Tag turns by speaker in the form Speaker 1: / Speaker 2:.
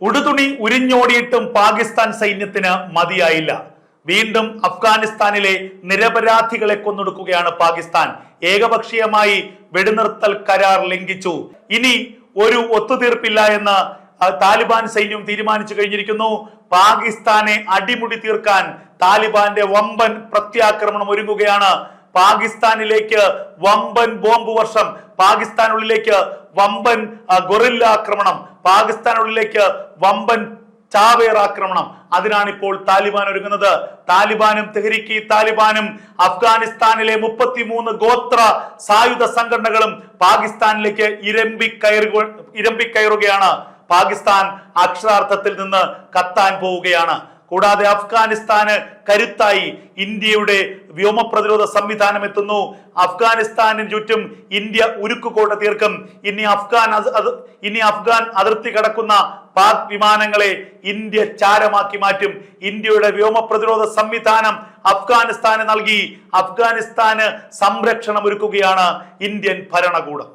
Speaker 1: ഉടുതുണി ഉരിഞ്ഞോടിയിട്ടും പാകിസ്ഥാൻ സൈന്യത്തിന് മതിയായില്ല. വീണ്ടും അഫ്ഗാനിസ്ഥാനിലെ നിരപരാധികളെ കൊന്നൊടുക്കുകയാണ് പാകിസ്ഥാൻ. ഏകപക്ഷീയമായി വെടിനിർത്തൽ കരാർ ലംഘിച്ചു. ഇനി ഒരു ഒത്തുതീർപ്പില്ല എന്ന് താലിബാൻ സൈന്യം തീരുമാനിച്ചു കഴിഞ്ഞിരിക്കുന്നു. പാകിസ്ഥാനെ അടിമുടി തീർക്കാൻ താലിബാന്റെ വമ്പൻ പ്രത്യാക്രമണം ഒരുങ്ങുകയാണ് പാകിസ്ഥാനിലേക്ക് വമ്പൻ ബോംബ് വർഷം പാകിസ്ഥാനുള്ളിലേക്ക് വമ്പൻ ഗൊറില്ല ആക്രമണം പാകിസ്ഥാനുള്ളിലേക്ക് വമ്പൻ ചാവേർ ആക്രമണം. അതിനാണ് ഇപ്പോൾ താലിബാൻ ഒരുങ്ങുന്നത്. താലിബാനും തെഹ്രിക്കി താലിബാനും അഫ്ഗാനിസ്ഥാനിലെ മുപ്പത്തിമൂന്ന് ഗോത്ര സായുധ സംഘടനകളും പാകിസ്ഥാനിലേക്ക് ഇരമ്പി കയറി ഇരമ്പിക്കയറുകയാണ്. പാകിസ്ഥാൻ അക്ഷരാർത്ഥത്തിൽ നിന്ന് കത്താൻ പോവുകയാണ്. കൂടാതെ അഫ്ഗാനിസ്ഥാന് കരുത്തായി ഇന്ത്യയുടെ വ്യോമ പ്രതിരോധ സംവിധാനം എത്തുന്നു. അഫ്ഗാനിസ്ഥാനിന് ചുറ്റും ഇന്ത്യ ഉരുക്കുകോട്ട തീർക്കും. ഇനി അഫ്ഗാൻ ഇനി അഫ്ഗാൻ അതിർത്തി കടക്കുന്ന പാക് വിമാനങ്ങളെ ഇന്ത്യ ചാരമാക്കി മാറ്റും. ഇന്ത്യയുടെ വ്യോമ പ്രതിരോധ സംവിധാനം അഫ്ഗാനിസ്ഥാന് നൽകി. അഫ്ഗാനിസ്ഥാന് സംരക്ഷണം ഒരുക്കുകയാണ് ഇന്ത്യൻ ഭരണകൂടം.